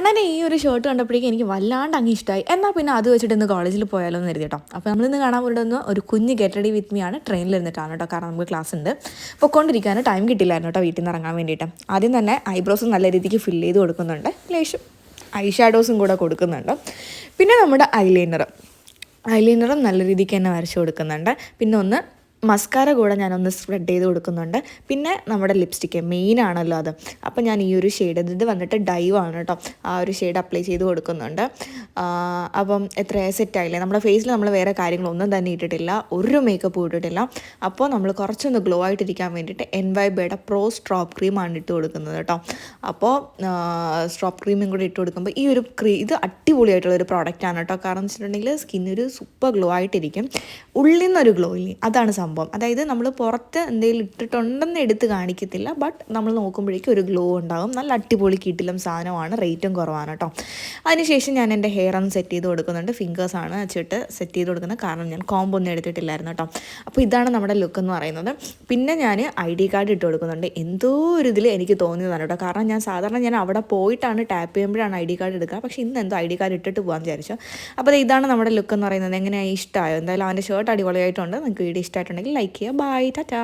കണ്ണനെ ഈ ഒരു ഷർട്ട് കണ്ടപ്പോഴേക്കും എനിക്ക് വല്ലാണ്ട് അങ്ങ് ഇഷ്ടമായി എന്നാൽ പിന്നെ അത് വെച്ചിട്ട് ഇന്ന് കോളേജിൽ പോയാലോ എന്ന് കരുതി കേട്ടോ. അപ്പോൾ നമ്മളിന്ന് കാണാൻ പോകുന്ന ഒരു കുഞ്ഞ് ഗെറ്റ് വിത്ത് മീ ആണ്. ട്രെയിനിൽ ഇരുന്നിട്ടാണ് കേട്ടോ. കാരണം നമുക്ക് ക്ലാസ് ഉണ്ട്. പൊക്കോണ്ടിരിക്കാൻ ടൈം കിട്ടില്ലായിരുന്നു കേട്ടോ വീട്ടിൽ നിന്ന് ഇറങ്ങാൻ വേണ്ടിയിട്ട്. ആദ്യം തന്നെ ഐബ്രോസ് നല്ല രീതിക്ക് ഫിൽ ചെയ്ത് കൊടുക്കുന്നുണ്ട്. ലേശം ഐ ഷാഡോസും കൂടെ കൊടുക്കുന്നുണ്ട്. പിന്നെ നമ്മുടെ ഐലൈനർ ഐലൈനറും നല്ല രീതിക്ക് തന്നെ വരച്ചു കൊടുക്കുന്നുണ്ട്. പിന്നെ ഒന്ന് മസ്കാര കൂടെ ഞാനൊന്ന് സ്പ്രെഡ് ചെയ്ത് കൊടുക്കുന്നുണ്ട്. പിന്നെ നമ്മുടെ ലിപ്സ്റ്റിക്ക് മെയിൻ ആണല്ലോ അത്. അപ്പോൾ ഞാൻ ഈ ഒരു ഷെയ്ഡ് ഇത് വന്നിട്ട് ഡൈവ് ആണ് കേട്ടോ ആ ഒരു ഷെയ്ഡ് അപ്ലൈ ചെയ്ത് കൊടുക്കുന്നുണ്ട്. അപ്പം എത്ര സെറ്റായില്ലേ നമ്മുടെ ഫേസിൽ നമ്മൾ വേറെ കാര്യങ്ങളൊന്നും തന്നെ ഇട്ടിട്ടില്ല. ഒരു മേക്കപ്പ് ഇട്ടിട്ടില്ല. അപ്പോൾ നമ്മൾ കുറച്ചൊന്ന് ഗ്ലോ ആയിട്ടിരിക്കാൻ വേണ്ടിയിട്ട് എൻ വൈ ബേയുടെ പ്രോ സ്ട്രോപ്പ് ക്രീമാണ് ഇട്ട് കൊടുക്കുന്നത് കേട്ടോ അപ്പോൾ സ്ട്രോപ്പ് ക്രീമും കൂടി ഇട്ട് കൊടുക്കുമ്പോൾ ഈ ഒരു ക്രീ ഇത് അടിപൊളിയായിട്ടുള്ള ഒരു പ്രോഡക്റ്റാണ് കേട്ടോ കാരണം എന്ന് വെച്ചിട്ടുണ്ടെങ്കിൽ സ്കിന്നൊരു സൂപ്പർ ഗ്ലോ ആയിട്ടിരിക്കും. ഉള്ളിൽ നിന്നൊരു ഗ്ലോ ഇല്ലേ? അതാണ് സംഭവം. അതായത് നമ്മൾ പുറത്ത് എന്തെങ്കിലും ഇട്ടിട്ടുണ്ടെന്ന് എടുത്ത് കാണിക്കത്തില്ല. ബട്ട് നമ്മൾ നോക്കുമ്പോഴേക്കും ഒരു ഗ്ലോ ഉണ്ടാകും. നല്ല അടിപൊളി കിട്ടിലും സാധനമാണ്. റേറ്റും കുറവാണ് കേട്ടോ അതിനുശേഷം ഞാൻ എന്റെ ഹെയർ ഒന്ന് സെറ്റ് ചെയ്ത് കൊടുക്കുന്നുണ്ട്. ഫിംഗേഴ്സാണ് വെച്ചിട്ട് സെറ്റ് ചെയ്ത് കൊടുക്കുന്നത്. കാരണം ഞാൻ കോംബോ ഒന്നും എടുത്തിട്ടില്ലായിരുന്നു കേട്ടോ അപ്പോൾ ഇതാണ് നമ്മുടെ ലുക്ക് എന്ന് പറയുന്നത്. പിന്നെ ഞാൻ ഐ ഡി കാർഡ് ഇട്ട് കൊടുക്കുന്നുണ്ട്. എന്തോ ഒരു ഇതിൽ എനിക്ക് തോന്നിയതാണ് കേട്ടോ കാരണം ഞാൻ സാധാരണ ഞാൻ അവിടെ പോയിട്ടാണ് ടാപ്പ് ചെയ്യുമ്പോഴാണ് ഐ ഡി കാർഡ് എടുക്കുക. പക്ഷേ ഇന്ന് എന്തോ ഐ ഡി കാർഡ് ഇട്ടിട്ട് പോകാൻ വിചാരിച്ചു. അപ്പോൾ ഇതാണ് നമ്മുടെ ലുക്ക് എന്ന് പറയുന്നത്. എങ്ങനെയാണ് ഇഷ്ടമായോ എന്തായാലും അവന്റെ ഷർട്ട് അടിപൊളിയായിട്ടുണ്ട്. നിങ്ങൾക്ക് വീഡിയോ ഇഷ്ടമായിട്ടുണ്ടെങ്കിൽ ലൈക്ക് ചെയ്യുക ബൈ ടാറ്റാ